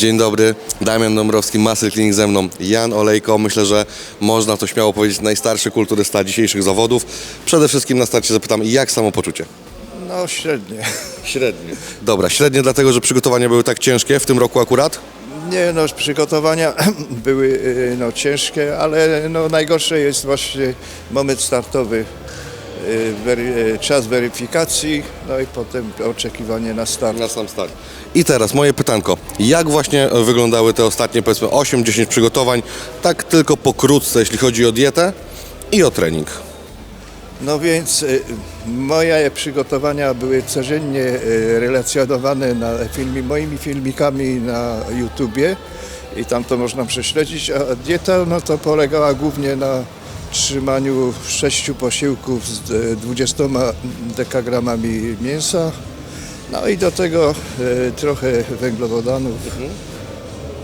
Dzień dobry, Damian Dąbrowski, Muscle Clinic ze mną, Jan Olejko. Myślę, że można to śmiało powiedzieć najstarszy kulturysta dzisiejszych zawodów. Przede wszystkim na starcie zapytam, jak samopoczucie? No średnie. Średnie. Dobra, średnie dlatego, że przygotowania były tak ciężkie w tym roku akurat? Nie no, przygotowania były y, no, ciężkie, ale no, najgorsze jest właśnie moment startowy, czas weryfikacji, no i potem oczekiwanie na start. Na sam start. I teraz moje pytanko, jak właśnie wyglądały te ostatnie powiedzmy 8-10 przygotowań, tak tylko pokrótce, jeśli chodzi o dietę i o trening? No więc y, moje przygotowania były codziennie y, relacjonowane na filmi, moimi filmikami na YouTubie i tam to można prześledzić, a dieta no to polegała głównie na trzymaniu sześciu posiłków z y, 20 dekagramami mięsa, no i do tego y, trochę węglowodanów.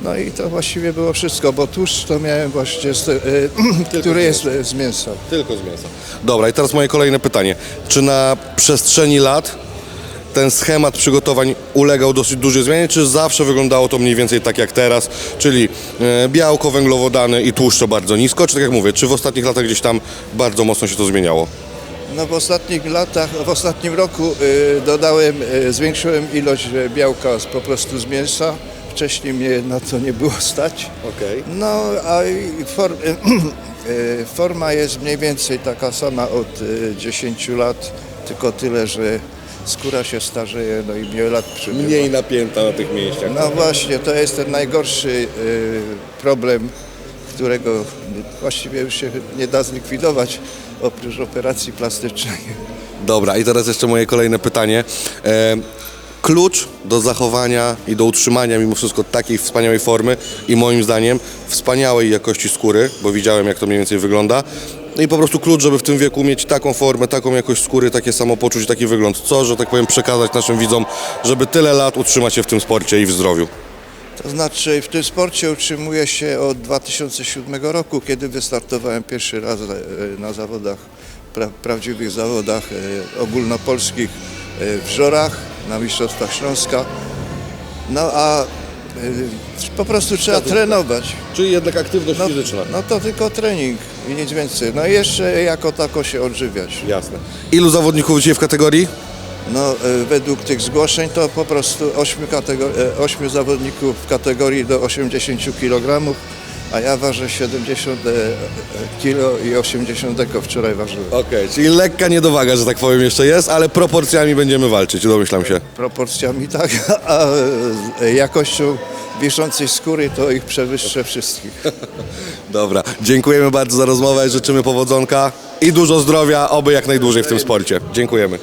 No i to właściwie było wszystko, bo tłuszcz to miałem właśnie, z, y, który jest z mięsa. Tylko z mięsa. Dobra, i teraz moje kolejne pytanie. Czy na przestrzeni lat ten schemat przygotowań ulegał dosyć dużej zmianie, czy zawsze wyglądało to mniej więcej tak jak teraz, czyli e, białko, węglowodany i tłuszcze bardzo nisko, czy tak jak mówię, czy w ostatnich latach gdzieś tam bardzo mocno się to zmieniało? No w ostatnich latach, w ostatnim roku y, dodałem, y, zwiększyłem ilość y, białka z, po prostu z mięsa. Wcześniej mnie na to nie było stać. Okej. No a y, forma jest mniej więcej taka sama od y, 10 lat, tylko tyle, że skóra się starzeje, no i mniej lat przybywa. Mniej napięta na tych mięśniach. No właśnie, to jest ten najgorszy y, problem, którego właściwie już się nie da zlikwidować oprócz operacji plastycznej. Dobra, i teraz jeszcze moje kolejne pytanie. E, klucz do zachowania i do utrzymania mimo wszystko takiej wspaniałej formy i moim zdaniem wspaniałej jakości skóry, bo widziałem jak to mniej więcej wygląda. No i po prostu klucz, żeby w tym wieku mieć taką formę, taką jakość skóry, takie samopoczucie, taki wygląd. Co, że tak powiem, przekazać naszym widzom, żeby tyle lat utrzymać się w tym sporcie i w zdrowiu. To znaczy w tym sporcie utrzymuję się od 2007 roku, kiedy wystartowałem pierwszy raz e, na zawodach, pra, prawdziwych zawodach e, ogólnopolskich e, w Żorach, na Mistrzostwach Śląska. No a po prostu trzeba trenować. Czyli jednak aktywność No, no to tylko trening i nic więcej. No i jeszcze jako tako się odżywiać. Jasne. Ilu zawodników dzisiaj w kategorii? No, e, według tych zgłoszeń to po prostu 8, ośmiu zawodników w kategorii do 80 kg, a ja ważę 70 kg i 80 deko wczoraj ważyłem. Okej, czyli lekka niedowaga, że tak powiem jeszcze jest, ale proporcjami będziemy walczyć, domyślam się. Proporcjami tak, a e, jakością wiszącej skóry to ich przewyższę wszystkich. Dobra, dziękujemy bardzo za rozmowę, życzymy powodzonka i dużo zdrowia, oby jak najdłużej w tym sporcie. Dziękujemy.